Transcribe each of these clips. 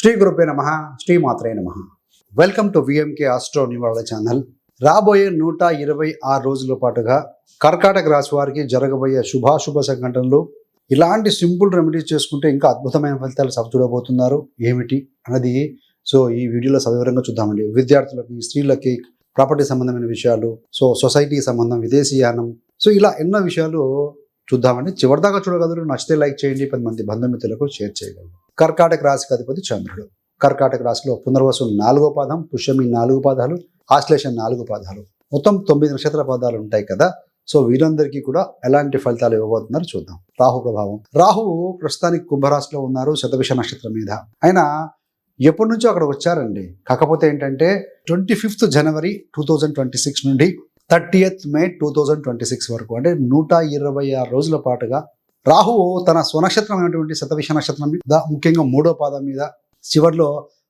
శ్రీ గురుపే నమ శ్రీ మాత్రే నమ. వెల్కమ్ టు విఎంకే ఆస్ట్రో నివాళ ఛానల్ రాబోయే నూట ఇరవై ఆరు రోజుల పాటుగా కర్కాటక రాశి వారికి జరగబోయే శుభాశుభ సంఘటనలు ఇలాంటి సింపుల్ రెమెడీస్ చేసుకుంటే ఇంకా అద్భుతమైన ఫలితాలు సభ చూడబోతున్నారు. ఏమిటి అన్నది సో ఈ వీడియోలో సవివరంగా చూద్దామండి. విద్యార్థులకి స్త్రీలకి ప్రాపర్టీ సంబంధమైన విషయాలు సో సొసైటీ సంబంధం విదేశీయానం సో ఇలా ఎన్నో విషయాలు చూద్దామండి. చివరిదాకా చూడగలరు. నచ్చితే లైక్ చేయండి. పది మంది బంధుమిత్రులకు షేర్ చేయగలరు. కర్కాటక రాశికి అధిపతి చంద్రుడు. కర్కాటక రాశిలో పునర్వసు నాలుగో పాదం పుష్యమి నాలుగు పాదాలు ఆశ్లేష నాలుగు పాదాలు. మొత్తం తొమ్మిది నక్షత్ర పాదాలు ఉంటాయి కదా సో వీరందరికీ కూడా ఎలాంటి ఫలితాలు ఇవ్వబోతున్నారు చూద్దాం. రాహు ప్రభావం. రాహువు ప్రస్తుతానికి కుంభరాశిలో ఉన్నారు శతవిష నక్షత్రం మీద. ఆయన ఎప్పటి నుంచో అక్కడ వచ్చారండి. కాకపోతే ఏంటంటే twenty fifth January two thousand twenty six నుండి thirtieth May two thousand twenty six వరకు అంటే నూట ఇరవై ఆరు రోజుల పాటుగా రాహువు తన స్వనక్షత్రమైనటువంటి శతవిష నక్షత్రం మీద ముఖ్యంగా మూడో పాదం మీద చివరిలో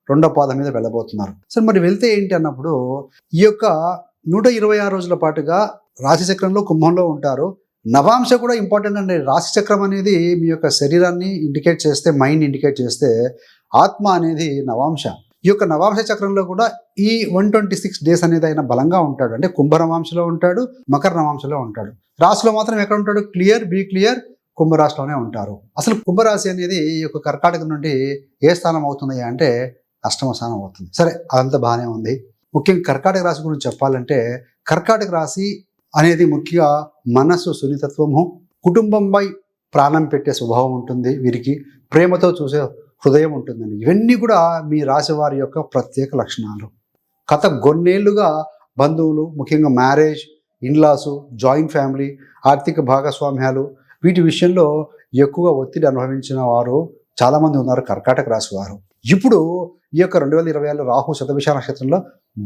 రెండో పాదం మీద వెళ్ళబోతున్నారు. సరే మరి వెళ్తే ఏంటి అన్నప్పుడు ఈ యొక్క నూట ఇరవై ఆరు రోజుల పాటుగా రాశిచక్రంలో కుంభంలో ఉంటారు. నవాంశ కూడా ఇంపార్టెంట్ అండి. రాశిచక్రం అనేది మీ యొక్క శరీరాన్ని ఇండికేట్ చేస్తే మైండ్ ఇండికేట్ చేస్తే ఆత్మ అనేది నవాంశ. ఈ యొక్క నవాంశ చక్రంలో కూడా ఈ వన్ ట్వంటీ సిక్స్ డేస్ అనేది ఆయన బలంగా ఉంటాడు. అంటే కుంభ నవాంశలో ఉంటాడు మకర నవాంశలో ఉంటాడు. రాశిలో మాత్రం ఎక్కడ ఉంటాడు? క్లియర్ బీ క్లియర్ కుంభరాశిలోనే ఉంటారు. అసలు కుంభరాశి అనేది ఈ యొక్క కర్కాటక నుండి ఏ స్థానం అవుతుంది అంటే అష్టమ స్థానం అవుతుంది. సరే అదంతా బాగానే ఉంది. ముఖ్యంగా కర్కాటక రాశి గురించి చెప్పాలంటే కర్కాటక రాశి అనేది ముఖ్యంగా మనస్సు సున్నితత్వము కుటుంబంపై ప్రాణం పెట్టే స్వభావం ఉంటుంది వీరికి ప్రేమతో చూసే హృదయం ఉంటుందండి. ఇవన్నీ కూడా మీ రాశి వారి యొక్క ప్రత్యేక లక్షణాలు. గత కొన్నేళ్ళుగా బంధువులు ముఖ్యంగా మ్యారేజ్ ఇన్లాసు జాయింట్ ఫ్యామిలీ ఆర్థిక భాగస్వామ్యాలు వీటి విషయంలో ఎక్కువగా ఒత్తిడి అనుభవించిన వారు చాలామంది ఉన్నారు కర్కాటక రాశి వారు. ఇప్పుడు ఈ యొక్క రెండు వేల ఇరవై ఏళ్ళ రాహు శతభిష నక్షత్రంలో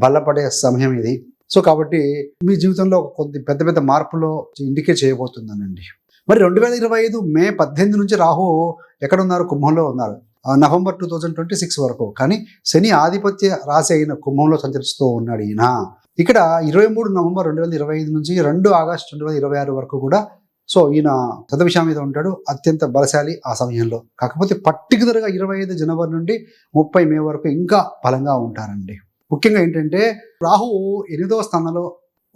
బలపడే సమయం ఇది. సో కాబట్టి మీ జీవితంలో కొద్ది పెద్ద పెద్ద మార్పులు ఇండికేట్ చేయబోతుందనండి. మరి రెండు వేల ఇరవై ఐదు మే పద్దెనిమిది నుంచి రాహు ఎక్కడ ఉన్నారు కుంభంలో ఉన్నారు. November two thousand twenty six వరకు. కానీ శని ఆధిపత్య రాశి అయిన కుంభంలో సంచరిస్తూ ఉన్నాడు ఈయన. ఇక్కడ ఇరవై మూడు నవంబర్ రెండు వేల ఇరవై ఐదు నుంచి రెండు ఆగస్టు రెండు వేల ఇరవై ఆరు వరకు కూడా సో ఈయన శతవిషం మీద ఉంటాడు అత్యంత బలశాలి ఆ సమయంలో. కాకపోతే పర్టికులర్గా ఇరవై ఐదు జనవరి నుండి ముప్పై మే వరకు ఇంకా బలంగా ఉంటారండి. ముఖ్యంగా ఏంటంటే రాహు ఎనిమిదవ స్థానంలో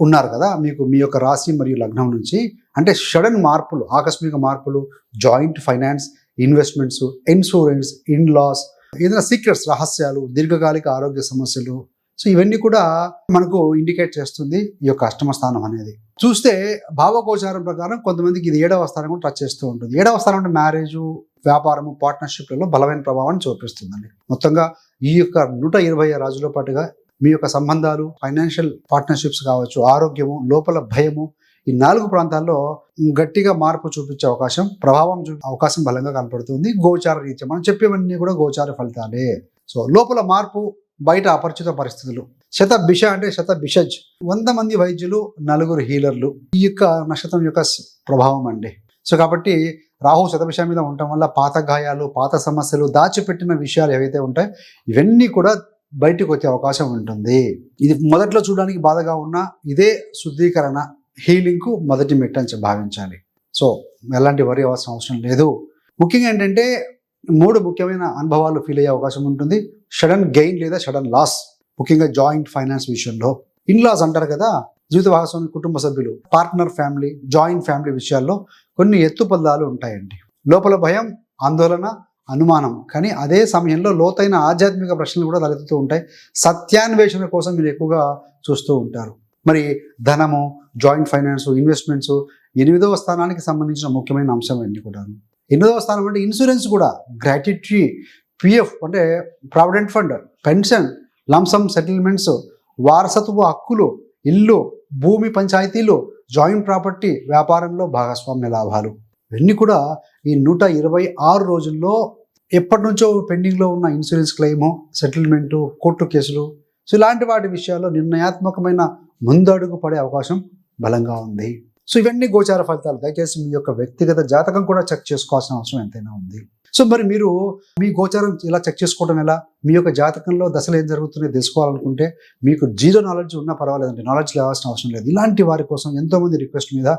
ఉన్నారు కదా మీకు మీ యొక్క రాశి మరియు లగ్నం నుంచి. అంటే సడన్ మార్పులు ఆకస్మిక మార్పులు joint finance investments insurance in laws ఏదైనా సీక్రెట్స్ రహస్యాలు దీర్ఘకాలిక ఆరోగ్య సమస్యలు సో ఇవన్నీ కూడా మనకు ఇండికేట్ చేస్తుంది ఈ యొక్క అష్టమ స్థానం అనేది. చూస్తే భావగోచారం ప్రకారం కొంతమందికి ఇది ఏడవ స్థానం కూడా టచ్ చేస్తూ ఉంటుంది. ఏడవ స్థానం అంటే మ్యారేజ్ వ్యాపారము పార్ట్నర్షిప్లలో బలమైన ప్రభావాన్ని చూపిస్తుందండి. మొత్తంగా ఈ యొక్క నూట ఇరవై రోజుల పాటుగా మీ యొక్క సంబంధాలు ఫైనాన్షియల్ పార్ట్నర్షిప్స్ కావచ్చు ఆరోగ్యము లోపల భయము ఈ నాలుగు ప్రాంతాల్లో గట్టిగా మార్పు చూపించే అవకాశం ప్రభావం చూపే అవకాశం బలంగా కనపడుతుంది. గోచార రీత్యా మనం చెప్పేవన్నీ కూడా గోచార ఫలితాలే. సో లోపల మార్పు బయట అపరిచిత పరిస్థితులు. శతభిష అంటే శతభిషజ్ వంద మంది వైద్యులు నలుగురు హీలర్లు. ఈ యొక్క నక్షత్రం యొక్క ప్రభావం అండి. సో కాబట్టి రాహు శతభిష మీద ఉండటం వల్ల పాత గాయాలు పాత సమస్యలు దాచిపెట్టిన విషయాలు ఏవైతే ఉంటాయో ఇవన్నీ కూడా బయటకు వచ్చే అవకాశం ఉంటుంది. ఇది మొదట్లో చూడడానికి బాధగా ఉన్న ఇదే శుద్ధీకరణ హీలింగ్కు మొదటి మెట్టని భావించాలి. సో ఎలాంటి వరి అవసరం అవసరం లేదు. ముఖ్యంగా ఏంటంటే మూడు ముఖ్యమైన అనుభవాలు ఫీల్ అయ్యే అవకాశం ఉంటుంది. సడన్ గెయిన్ లేదా సడన్ లాస్ ముఖ్యంగా జాయింట్ ఫైనాన్స్ విషయంలో. ఇన్ లాస్ అంటారు కదా జీవిత భాగస్వామి కుటుంబ సభ్యులు పార్ట్నర్ ఫ్యామిలీ జాయింట్ ఫ్యామిలీ విషయాల్లో కొన్ని ఎత్తుపల్లాలు ఉంటాయండి. లోపల భయం ఆందోళన అనుమానం. కానీ అదే సమయంలో లోతైన ఆధ్యాత్మిక ప్రశ్నలు కూడా తలెత్తుతూ ఉంటాయి. సత్యాన్వేషణ కోసం మీరు ఎక్కువగా చూస్తూ ఉంటారు. మరి ధనము జాయింట్ ఫైనాన్స్ ఇన్వెస్ట్మెంట్స్ ఎనిమిదవ స్థానానికి సంబంధించిన ముఖ్యమైన అంశం అన్ని కూడా ఎనిమిదవ స్థానం అంటే ఇన్సూరెన్స్ కూడా. గ్రాట్యుటీ పిఎఫ్ అంటే provident fund pension lump sum settlements వారసత్వ హక్కులు ఇల్లు భూమి పంచాయతీలు జాయింట్ ప్రాపర్టీ వ్యాపారంలో భాగస్వామ్య లాభాలు. ఇవన్నీ కూడా ఈ నూట ఇరవై ఆరు రోజుల్లో ఎప్పటి నుంచో పెండింగ్లో ఉన్న ఇన్సూరెన్స్ క్లెయిము సెటిల్మెంటు కోర్టు కేసులు. సో ఇలాంటి వాటి విషయాల్లో నిర్ణయాత్మకమైన ముందడుగు పడే అవకాశం బలంగా ఉంది. సో ఇవన్నీ గోచార ఫలితాలు. దయచేసి మీ యొక్క వ్యక్తిగత జాతకం కూడా చెక్ చేసుకోవాల్సిన అవసరం ఎంతైనా ఉంది. సో మరి మీరు మీ గోచారం ఇలా చెక్ చేసుకోవడం ఎలా? మీ యొక్క జాతకంలో దశలు ఏం జరుగుతున్నాయో తెలుసుకోవాలనుకుంటే మీకు జీరో నాలెడ్జ్ ఉన్నా పర్వాలేదండి. నాలెడ్జ్ లేవాల్సిన అవసరం లేదు. ఇలాంటి వారి కోసం ఎంతోమంది రిక్వెస్ట్ మీద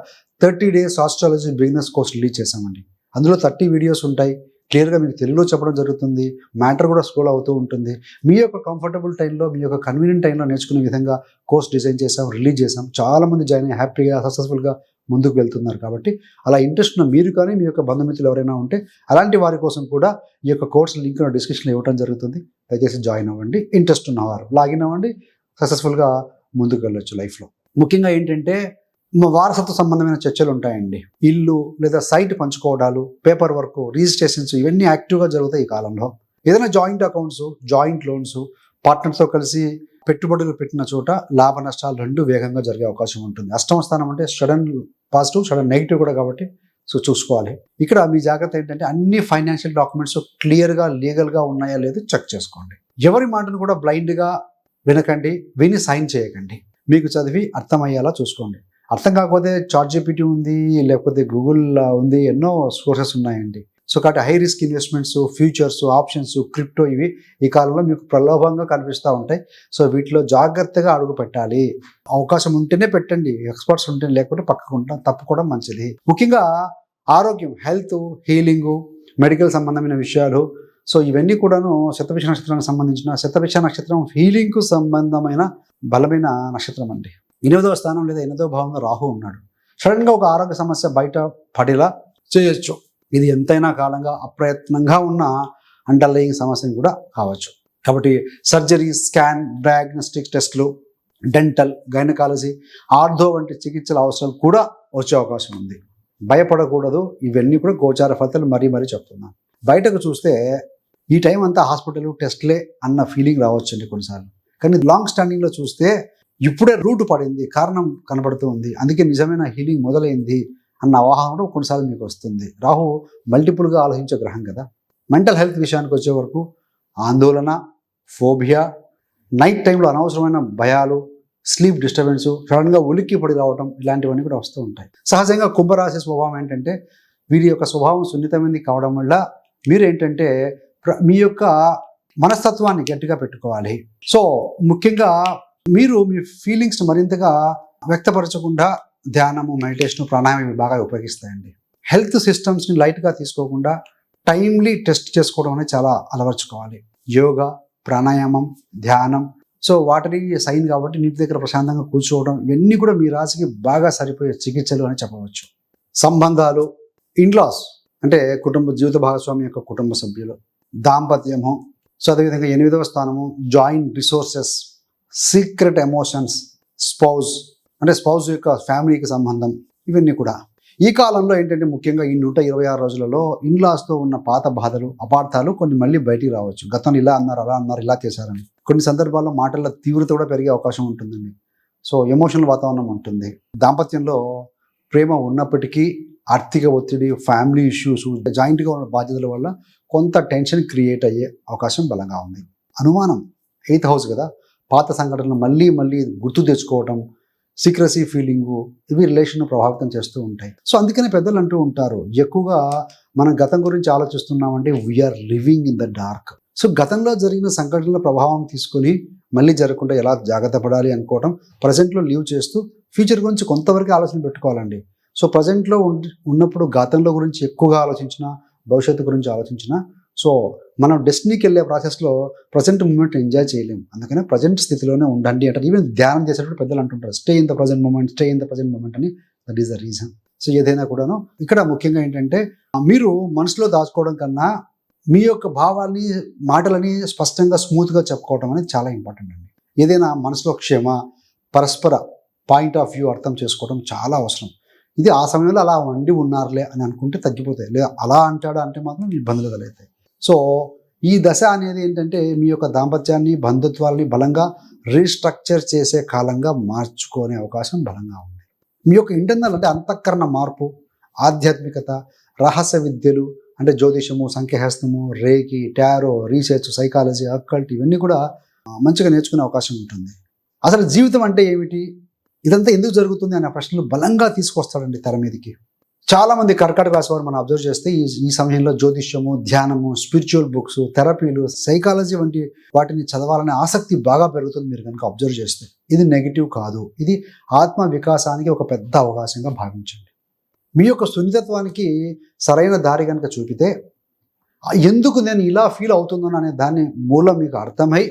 thirty days astrology business course release చేశామండి. అందులో థర్టీ వీడియోస్ ఉంటాయి. క్లియర్గా మీకు తెలుగులో చెప్పడం జరుగుతుంది. మ్యాటర్ కూడా స్కూల్ అవుతూ ఉంటుంది. మీ యొక్క కంఫర్టబుల్ టైంలో మీ యొక్క కన్వీనియంట్ టైంలో నేర్చుకునే విధంగా కోర్స్ డిజైన్ చేసాం రిలీజ్ చేసాం చాలామంది జాయిన్ అయ్యి హ్యాపీగా సక్సెస్ఫుల్గా ముందుకు వెళ్తున్నారు కాబట్టి అలా ఇంట్రెస్ట్ ఉన్న మీరు కానీ మీ యొక్క బంధుమిత్రులు ఎవరైనా ఉంటే అలాంటి వారి కోసం కూడా ఈ యొక్క కోర్స్ లింక్ డిస్క్రిప్షన్లో ఇవ్వడం జరుగుతుంది. దయచేసి జాయిన్ అవ్వండి. ఇంట్రెస్ట్ ఉన్నవారు లాగిన్ అవ్వండి. సక్సెస్ఫుల్గా ముందుకు వెళ్ళొచ్చు లైఫ్లో. ముఖ్యంగా ఏంటంటే మా వారసత్వ సంబంధమైన చర్చలు ఉంటాయండి. ఇల్లు లేదా సైట్ పంచుకోవడాలు పేపర్ వర్క్ రిజిస్ట్రేషన్స్ ఇవన్నీ యాక్టివ్గా జరుగుతాయి ఈ కాలంలో. ఏదైనా జాయింట్ అకౌంట్స్ జాయింట్ లోన్స్ పార్ట్నర్స్తో కలిసి పెట్టుబడులు పెట్టిన చోట లాభ నష్టాలు రెండు వేగంగా జరిగే అవకాశం ఉంటుంది. అష్టమ స్థానం అంటే సడన్ పాజిటివ్ సడన్ నెగిటివ్ కూడా కాబట్టి సో చూసుకోవాలి. ఇక్కడ మీ జాగ్రత్త ఏంటంటే అన్ని ఫైనాన్షియల్ డాక్యుమెంట్స్ క్లియర్గా లీగల్గా ఉన్నాయా లేదో చెక్ చేసుకోండి. ఎవరి మాటను కూడా బ్లైండ్గా వినకండి విని సైన్ చేయకండి. మీకు చదివి అర్థమయ్యేలా చూసుకోండి. అర్థం కాకపోతే చార్ట్ జీపీటీ ఉంది లేకపోతే గూగుల్ ఉంది ఎన్నో సోర్సెస్ ఉన్నాయండి. సో కాబట్టి high risk investments futures options crypto ఇవి ఈ కాలంలో మీకు ప్రలోభంగా కనిపిస్తూ ఉంటాయి. సో వీటిలో జాగ్రత్తగా అడుగు పెట్టాలి. అవకాశం ఉంటేనే పెట్టండి. ఎక్స్పర్ట్స్ ఉంటే లేకుంటే పక్కకు ఉంటాం తప్పుకోవడం మంచిది. ముఖ్యంగా ఆరోగ్యం హెల్త్ హీలింగు మెడికల్ సంబంధమైన విషయాలు. సో ఇవన్నీ కూడాను శతభిష నక్షత్రానికి సంబంధించిన శతభిష నక్షత్రం హీలింగ్కు సంబంధమైన బలమైన నక్షత్రం అండి. ఎనిమిదవ స్థానం లేదా ఎనిమిదవ భావంలో రాహు ఉన్నాడు. సడన్గా ఒక ఆరోగ్య సమస్య బయట పడేలా చేయొచ్చు. ఇది ఎంతైనా కాలంగా అప్రయత్నంగా ఉన్న అండర్లయింగ్ సమస్యని కూడా కావచ్చు. కాబట్టి సర్జరీ స్కాన్ డయాగ్నోస్టిక్ టెస్ట్లు డెంటల్ గైనకాలజీ ఆర్థో వంటి చికిత్సల అవసరం కూడా వచ్చే అవకాశం ఉంది. భయపడకూడదు. ఇవన్నీ కూడా గోచార ఫలితాలు మరీ మరీ చెప్తున్నాను బయటకు చూస్తే ఈ టైం అంతా హాస్పిటల్ టెస్ట్లే అన్న ఫీలింగ్ రావచ్చండి కొన్నిసార్లు. కానీ లాంగ్ స్టాండింగ్లో చూస్తే ఇప్పుడే రూట్ పడింది. కారణం కనబడుతూ ఉంది. అందుకే నిజమైన హీలింగ్ మొదలైంది. అన్న అవగాహన కూడా కొన్నిసార్లు మీకు వస్తుంది. రాహు మల్టిపుల్గా ఆలోచించే గ్రహం కదా. మెంటల్ హెల్త్ విషయానికి వచ్చే వరకు ఆందోళన ఫోబియా నైట్ టైంలో అనవసరమైన భయాలు స్లీప్ డిస్టర్బెన్స్ సడన్గా ఉలిక్కి పడి రావడం ఇలాంటివన్నీ కూడా వస్తూ ఉంటాయి. సహజంగా కుంభరాశి స్వభావం ఏంటంటే వీరి యొక్క స్వభావం సున్నితమైనది కావడం వల్ల మీరు ఏంటంటే ప్ర- మీ యొక్క మనస్తత్వాన్ని గట్టిగా పెట్టుకోవాలి. సో ముఖ్యంగా మీరు మీ ఫీలింగ్స్ మరింతగా వ్యక్తపరచకుండా ధ్యానము మెడిటేషన్ ప్రాణాయామం ఇవి బాగా ఉపయోగిస్తాయండి. హెల్త్ సిస్టమ్స్ని లైట్గా తీసుకోకుండా టైమ్లీ టెస్ట్ చేసుకోవడం అనేది చాలా అలవర్చుకోవాలి. యోగా ప్రాణాయామం ధ్యానం. సో వాటిని సైన్ కాబట్టి నీటి దగ్గర ప్రశాంతంగా కూర్చోవడం ఇవన్నీ కూడా మీ రాశికి బాగా సరిపోయే చికిత్సలు అని చెప్పవచ్చు. సంబంధాలు ఇన్లాస్ అంటే కుటుంబ జీవిత భాగస్వామి యొక్క కుటుంబ సభ్యులు దాంపత్యము. సో అదేవిధంగా ఎనిమిదవ స్థానము joint resources secret emotions spouse అంటే స్పౌజ్ యొక్క ఫ్యామిలీకి సంబంధం ఇవన్నీ కూడా. ఈ కాలంలో ఏంటంటే ముఖ్యంగా ఈ నూట ఇరవై ఆరు రోజులలో ఇన్లాస్తో ఉన్న పాత బాధలు అపార్థాలు కొన్ని మళ్ళీ బయటికి రావచ్చు. గతంలో ఇలా అన్నారు అలా అన్నారు ఇలా చేశారని. కొన్ని సందర్భాల్లో మాటల తీవ్రత కూడా పెరిగే అవకాశం ఉంటుందండి. సో ఎమోషనల్ వాతావరణం ఉంటుంది. దాంపత్యంలో ప్రేమ ఉన్నప్పటికీ ఆర్థిక ఒత్తిడి ఫ్యామిలీ ఇష్యూస్ జాయింట్గా ఉన్న బాధ్యతల వల్ల కొంత టెన్షన్ క్రియేట్ అయ్యే అవకాశం బలంగా ఉంది. అనుమానం ఎయిత్ హౌస్ కదా? పాత సంఘటనలు మళ్ళీ మళ్ళీ గుర్తు తెచ్చుకోవటం సీక్రసీ ఫీలింగు ఇవి రిలేషన్ను ప్రభావితం చేస్తూ ఉంటాయి. సో అందుకనే పెద్దలు అంటూ ఉంటారు ఎక్కువగా మనం గతం గురించి ఆలోచిస్తున్నామంటే we are living in the dark so గతంలో జరిగిన సంఘటనల ప్రభావం తీసుకొని మళ్ళీ జరగకుండా ఎలా జాగ్రత్త పడాలి అనుకోవటం ప్రజెంట్లో లీవ్ చేస్తూ ఫ్యూచర్ గురించి కొంతవరకు ఆలోచన పెట్టుకోవాలండి. సో ప్రజెంట్లో ఉన్నప్పుడు గతంలో గురించి ఎక్కువగా ఆలోచించిన భవిష్యత్తు గురించి ఆలోచించినా సో మనం డెస్టినీకి వెళ్ళే ప్రాసెస్లో ప్రజెంట్ మూమెంట్ ఎంజాయ్ చేయలేము అందుకనే ప్రజెంట్ స్థితిలోనే ఉండండి అంటారు. ఈవెన్ ధ్యానం చేసేటప్పుడు పెద్దలు అంటుంటారు stay in the present moment stay in the present moment అని. That is the reason. So ఏదైనా కూడాను. ఇక్కడ ముఖ్యంగా ఏంటంటే మీరు మనసులో దాచుకోవడం కన్నా మీ యొక్క భావాల్ని మాటలని స్పష్టంగా స్మూత్గా చెప్పుకోవడం అనేది చాలా ఇంపార్టెంట్ అండి. ఏదైనా మనసులో క్షేమ పరస్పర పాయింట్ ఆఫ్ వ్యూ అర్థం చేసుకోవడం చాలా అవసరం. ఇది ఆ సమయంలో అలా వండి ఉన్నారులే అని అనుకుంటే తగ్గిపోతాయి. లేదా అలా అంటాడా అంటే మాత్రం ఇబ్బందులు కలుగుతాయి సో ఈ దశ అనేది ఏంటంటే మీ యొక్క దాంపత్యాన్ని బంధుత్వాల్ని బలంగా రీస్ట్రక్చర్ చేసే కాలంగా మార్చుకునే అవకాశం బలంగా ఉంది. మీ యొక్క ఇంటర్నల్ అంటే అంతఃకరణ మార్పు ఆధ్యాత్మికత రహస్య విద్యలు అంటే జ్యోతిషము సంఖ్యాహస్తము reiki tarot research psychology occult ఇవన్నీ కూడా మంచిగా నేర్చుకునే అవకాశం ఉంటుంది. అసలు జీవితం అంటే ఏమిటి? ఇదంతా ఎందుకు జరుగుతుంది అనే ప్రశ్నలు బలంగా తీసుకొస్తాడండి తెర మీదకి. చాలా మంది కర్కాటక రాశి వారు మనం అబ్జర్వ్ చేస్తే ఈ ఈ సమయంలో జ్యోతిష్యము ధ్యానము స్పిరిచువల్ బుక్స్ థెరపీలు సైకాలజీ వంటి వాటిని చదవాలనే ఆసక్తి బాగా పెరుగుతుంది మీరు కనుక అబ్జర్వ్ చేస్తే. ఇది నెగిటివ్ కాదు. ఇది ఆత్మ వికాసానికి ఒక పెద్ద అవకాశంగా భావించండి. మీ యొక్క సున్నితత్వానికి సరైన దారి కనుక చూపితే ఎందుకు నేను ఇలా ఫీల్ అవుతున్నాను అనే దాని మూలం మీకు అర్థమై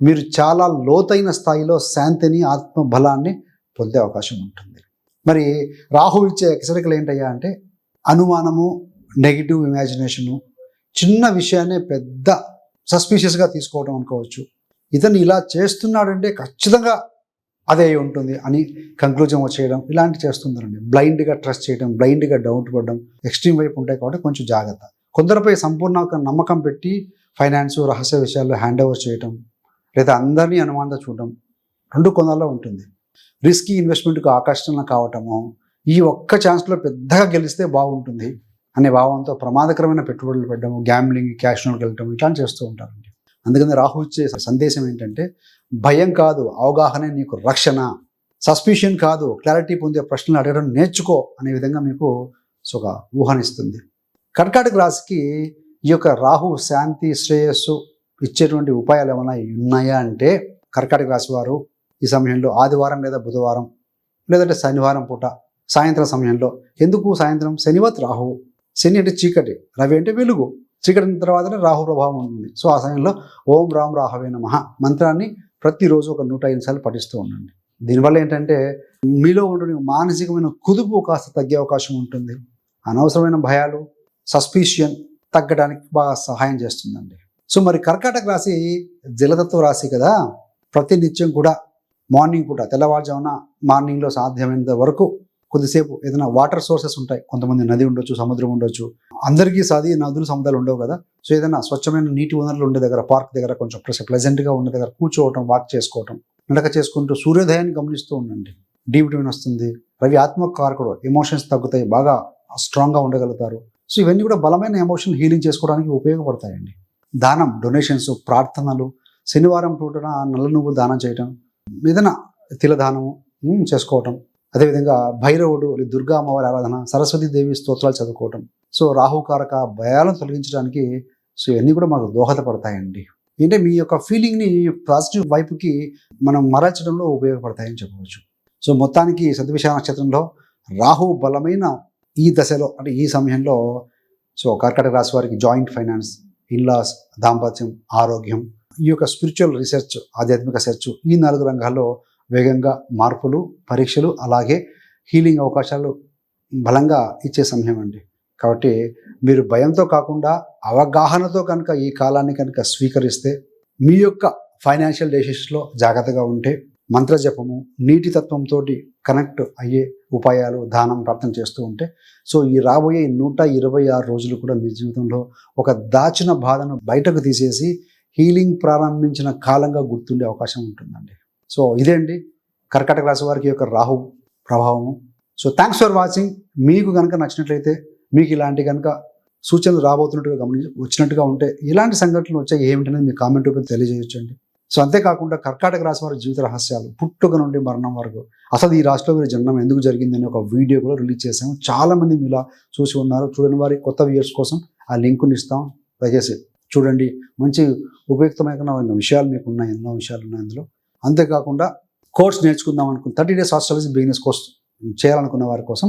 మీరు చాలా లోతైన స్థాయిలో శాంతిని ఆత్మ బలాన్ని పొందే అవకాశం ఉంటుంది. మరి రాహు ఇచ్చే హెచ్చరికలు ఏంటయ్యా అంటే అనుమానము నెగిటివ్ ఇమాజినేషను చిన్న విషయాన్ని పెద్ద సస్పీషియస్గా తీసుకోవడం అనుకోవచ్చు. ఇతను ఇలా చేస్తున్నాడంటే ఖచ్చితంగా అదే అయి ఉంటుంది అని కంక్లూజన్ వచ్చేయడం ఇలాంటి చేస్తుందండి బ్లైండ్గా ట్రస్ట్ చేయడం బ్లైండ్గా డౌట్ పడడం ఎక్స్ట్రీమ్ వైపు ఉంటాయి కాబట్టి కొంచెం జాగ్రత్త. కొందరిపై సంపూర్ణ ఒక నమ్మకం పెట్టి ఫైనాన్స్ రహస్య విషయాల్లో హ్యాండ్ ఓవర్ చేయటం లేదా అందరినీ అనుమానంతో చూడడం రెండు కొందల్లో ఉంటుంది. రిస్కీ ఇన్వెస్ట్మెంట్కు ఆకర్షణ కావటము ఈ ఒక్క ఛాన్స్లో పెద్దగా గెలిస్తే బాగుంటుంది అనే భావంతో ప్రమాదకరమైన పెట్టుబడులు పెట్టడం గ్యాంబ్లింగ్ క్యాష్నోకి వెళ్ళటం ఇట్లాంటి చేస్తూ ఉంటారండి. అందుకని రాహు ఇచ్చే సందేశం ఏంటంటే భయం కాదు అవగాహనే నీకు రక్షణ. సస్పిషన్ కాదు క్లారిటీ పొందే ప్రశ్నలు అడగడం నేర్చుకో అనే విధంగా మీకు సో ఒక ఊహనిస్తుంది. కర్కాటక రాశికి ఈ యొక్క రాహు శాంతి శ్రేయస్సు ఇచ్చేటువంటి ఉపాయాలు ఏమైనా ఉన్నాయా అంటే కర్కాటక రాశి వారు ఈ సమయంలో ఆదివారం లేదా బుధవారం లేదంటే శనివారం పూట సాయంత్రం సమయంలో. ఎందుకు సాయంత్రం? శనివత్ రాహువు. శని అంటే చీకటి రవి అంటే వెలుగు. చీకటి తర్వాతనే రాహు ప్రభావం ఉంటుంది. సో ఆ సమయంలో ఓం రామ్ రాహవే నమ మంత్రాన్ని ప్రతిరోజు ఒక నూట ఐదు సార్లు పఠిస్తూ ఉండండి. దీనివల్ల ఏంటంటే మీలో ఉండే మానసికమైన కుదుపు కాస్త తగ్గే అవకాశం ఉంటుంది. అనవసరమైన భయాలు సస్పీషియన్ తగ్గడానికి బాగా సహాయం చేస్తుందండి. సో మరి కర్కాటక రాశి జలతత్వ రాశి కదా? ప్రతి నిత్యం కూడా మార్నింగ్ పూట తెల్లవారుజామున మార్నింగ్లో సాధ్యమైనంత వరకు కొద్దిసేపు ఏదైనా వాటర్ సోర్సెస్ ఉంటాయి. కొంతమంది నది ఉండొచ్చు సముద్రం ఉండొచ్చు. అందరికీ సాది నదులు సముద్రాలు ఉండవు కదా. సో ఏదైనా స్వచ్ఛమైన నీటి వనరులు ఉండే దగ్గర పార్క్ దగ్గర కొంచెం ప్లెజెంట్గా ఉండే దగ్గర కూర్చోవటం వాక్ చేసుకోవటం నడక చేసుకుంటూ సూర్యోదయాన్ని గమనిస్తూ ఉండండి. డి విటమిన్ వస్తుంది. రవి ఆత్మకారకుడు ఎమోషన్స్ తగ్గుతాయి బాగా స్ట్రాంగ్గా ఉండగలుగుతారు. సో ఇవన్నీ కూడా బలమైన ఎమోషన్ హీలింగ్ చేసుకోవడానికి ఉపయోగపడతాయండి. దానం డొనేషన్స్ ప్రార్థనలు శనివారం పూటన నల్ల నువ్వు దానం చేయటం ఏదైనా తిలదానము చేసుకోవటం. అదేవిధంగా భైరవుడు లేదా దుర్గా అమ్మవారి ఆరాధన సరస్వతి దేవి స్తోత్రాలు చదువుకోవటం. సో రాహుకారక భయాలను తొలగించడానికి సో ఇవన్నీ కూడా మాకు దోహదపడతాయండి. అంటే మీ యొక్క ఫీలింగ్ని పాజిటివ్ వైపుకి మనం మరల్చడంలో ఉపయోగపడతాయని చెప్పవచ్చు. సో మొత్తానికి సద్విష నక్షత్రంలో రాహు బలమైన ఈ దశలో అంటే ఈ సమయంలో సో కర్కటక రాశి వారికి జాయింట్ ఫైనాన్స్ ఇన్లాస్ దాంపత్యం ఆరోగ్యం ఈ యొక్క స్పిరిచువల్ రీసెర్చ్ ఆధ్యాత్మిక సెర్చ్ ఈ నాలుగు రంగాల్లో వేగంగా మార్పులు పరీక్షలు అలాగే హీలింగ్ అవకాశాలు బలంగా ఇచ్చే సమయం అండి. కాబట్టి మీరు భయంతో కాకుండా అవగాహనతో కనుక ఈ కాలాన్ని కనుక స్వీకరిస్తే మీ యొక్క ఫైనాన్షియల్ డెసిషన్స్లో జాగ్రత్తగా ఉంటే మంత్రజపము నీటి తత్వంతో కనెక్ట్ అయ్యే ఉపాయాలు దానం ప్రార్థన చేస్తూ ఉంటే సో ఈ రాబోయే నూట ఇరవై ఆరు రోజులు కూడా మీ జీవితంలో ఒక దాచిన బాధను బయటకు తీసేసి హీలింగ్ ప్రారంభించిన కాలంగా గుర్తుండే అవకాశం ఉంటుందండి. సో ఇదే అండి కర్కాటక రాశి వారికి యొక్క రాహు ప్రభావము. సో థ్యాంక్స్ ఫర్ వాచింగ్ మీకు కనుక నచ్చినట్లయితే మీకు ఇలాంటి కనుక సూచనలు రాబోతున్నట్టుగా గమనించి వచ్చినట్టుగా ఉంటే ఇలాంటి సంఘటనలు వచ్చాయి ఏమిటనేది మీ కామెంట్ రూపంలో తెలియజేయొచ్చండి. సో అంతేకాకుండా కర్కాటక రాశి వారి జీవిత రహస్యాలు పుట్టుక నుండి మరణం వరకు అసలు ఈ రాశిలో వీరి జన్మం ఎందుకు జరిగిందని ఒక వీడియో కూడా రిలీజ్ చేశాము. చాలామంది మీలా చూసి ఉన్నారు. చూడని వారి కొత్త వ్యూయర్స్ కోసం ఆ లింకుని ఇస్తాం. దయచేసి చూడండి మంచి ఉపయుక్తమైన విషయాలు మీకు ఉన్నాయి ఎన్నో విషయాలు ఉన్నాయి అందులో. అంతేకాకుండా కోర్స్ నేర్చుకుందాం అనుకున్న thirty days astrology business course చేయాలనుకున్న వారి కోసం.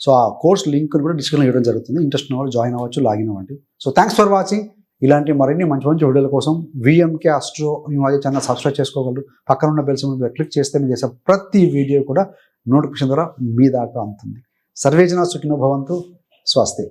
సో ఆ కోర్స్ లింక్ కూడా డిస్క్రిప్షన్ ఇవ్వడం జరుగుతుంది. ఇంట్రెస్ట్ ఉన్న వాళ్ళు జాయిన్ అవ్వచ్చు లాగిన్ అవ్వండి. సో థ్యాంక్స్ ఫర్ వాచింగ్ ఇలాంటి మరిన్ని మంచి మంచి వీడియోల కోసం VMK astro numerology channel subscribe చేసుకోగలరు. పక్కన ఉన్న బెల్స్ మీద క్లిక్ చేస్తే మీరు చేసే ప్రతి వీడియో కూడా నోటిఫికేషన్ ద్వారా మీ దాకా అందుతుంది. సర్వేజన సుఖినో భవంతు. స్వస్తి.